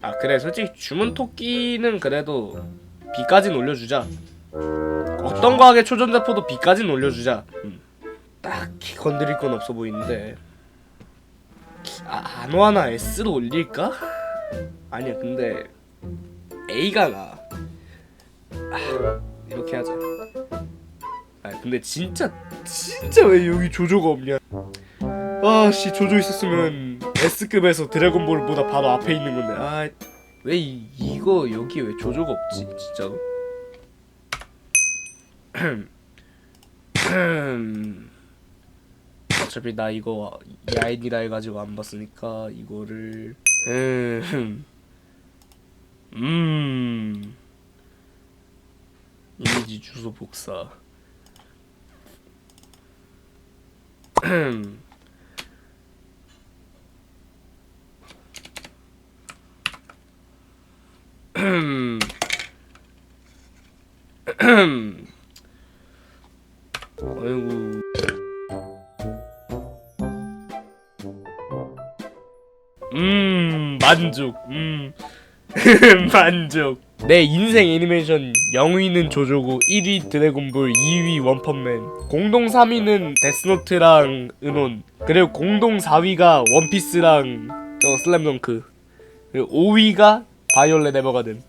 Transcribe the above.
아 그래. 솔직히 주문 토끼는 그래도 B까진 올려주자. 어떤 과학의 초전자포도 B까진 올려주자. 음. 딱히 건드릴 건 없어 보이는데. 아 안화나? S로 올릴까? 아니야 근데 A가 나. 아, 이렇게 하자. 아 근데 진짜 진짜 왜 여기 조조가 없냐? 아씨 조조 있었으면 S급에서 드래곤볼보다 바로 앞에 있는 건데. 아 왜 이거 여기 왜 조조가 없지 진짜로? 어차피 나 이거 야인이라 해가지고 안 봤으니까 이거를. 음, 음. 이미지 주소 복사 아이고. 음 만족. 음. 만족. 내 인생 애니메이션 0위는 조조고 1위 드래곤볼 2위 원펀맨 공동 3위는 데스노트랑 은혼 그리고 공동 4위가 원피스랑 저 슬램덩크 그리고 5위가 바이올렛 에버가든